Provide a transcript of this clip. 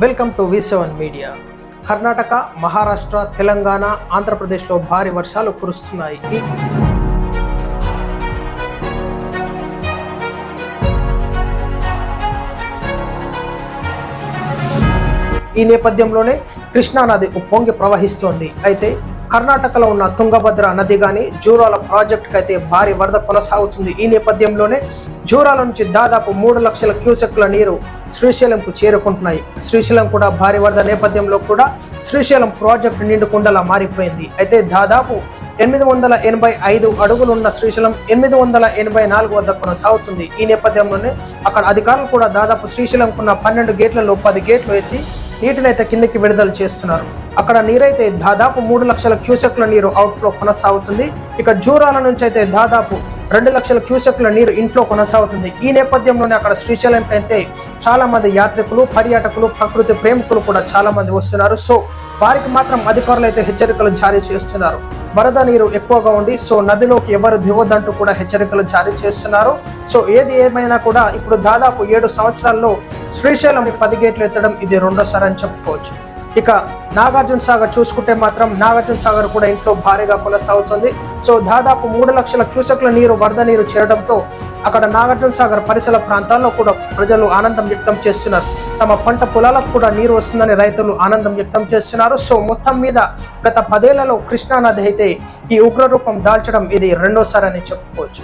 Welcome to V seven media. Karnataka Maharashtra Telangana ఆంధ్రప్రదేశ్లో భారీ వర్షాలు కురుస్తున్నాయి. ఈ- నేపథ్యంలోనే కృష్ణా నది ఉప్పొంగి ప్రవహిస్తోంది. అయితే కర్ణాటకలో ఉన్న తుంగభద్ర నది గాని జూరాల ప్రాజెక్టుకైతే అయితే భారీ వరద కొనసాగుతుంది. ఈ నేపథ్యంలోనే జూరాల నుంచి దాదాపు మూడు లక్షల క్యూసెక్ల నీరు శ్రీశైలంకు చేరుకుంటున్నాయి. శ్రీశైలం కూడా భారీ వరద నేపథ్యంలో కూడా శ్రీశైలం ప్రాజెక్టు నిండుకుండలా మారిపోయింది. అయితే దాదాపు ఎనిమిది వందల ఎనభై ఐదు అడుగులున్న శ్రీశైలం ఎనిమిది వందల ఎనభై నాలుగు వద్ద కొనసాగుతుంది. ఈ నేపథ్యంలోనే అక్కడ అధికారులు కూడా దాదాపు శ్రీశైలంకున్న పన్నెండు గేట్లలో పది గేట్లు ఎత్తి నీటినైతే కిందకి విడుదల చేస్తున్నారు. అక్కడ నీరైతే దాదాపు మూడు లక్షల క్యూసెక్ల నీరు అవుట్ఫ్లో కొనసాగుతుంది. ఇక జూరాల నుంచి అయితే దాదాపు రెండు లక్షల క్యూసెక్ల నీరు ఇంట్లో కొనసాగుతుంది. ఈ నేపథ్యంలోనే అక్కడ శ్రీశైలం అయితే చాలా మంది యాత్రికులు పర్యాటకులు ప్రకృతి ప్రేమికులు కూడా చాలా మంది వస్తున్నారు. సో వారికి మాత్రం అధికారులు అయితే హెచ్చరికలు జారీ చేస్తున్నారు. వరద నీరు ఎక్కువగా ఉండి సో నదిలోకి ఎవరు దిగొద్దంటూ కూడా హెచ్చరికలు జారీ చేస్తున్నారు. సో ఏది ఏమైనా కూడా ఇప్పుడు దాదాపు ఏడు సంవత్సరాల్లో శ్రీశైలం పది గేట్లు ఎత్తడం ఇది రెండోసారి అని చెప్పుకోవచ్చు. ఇక నాగార్జున సాగర్ చూసుకుంటే మాత్రం నాగార్జున సాగర్ కూడా ఇంట్లో భారీగా కొనసాగుతుంది. సో దాదాపు మూడు లక్షల క్యూసెక్ల నీరు వరద నీరు చేరడంతో అక్కడ నాగార్జున సాగర్ పరిసర ప్రాంతాల్లో కూడా ప్రజలు ఆనందం వ్యక్తం చేస్తున్నారు. తమ పంట పొలాలకు కూడా నీరు వస్తుందని రైతులు ఆనందం వ్యక్తం చేస్తున్నారు. సో మొత్తం మీద గత పదేళ్ళలో కృష్ణానది అయితే ఈ ఉగ్ర రూపం దాల్చడం ఇది రెండోసారి అని చెప్పుకోవచ్చు.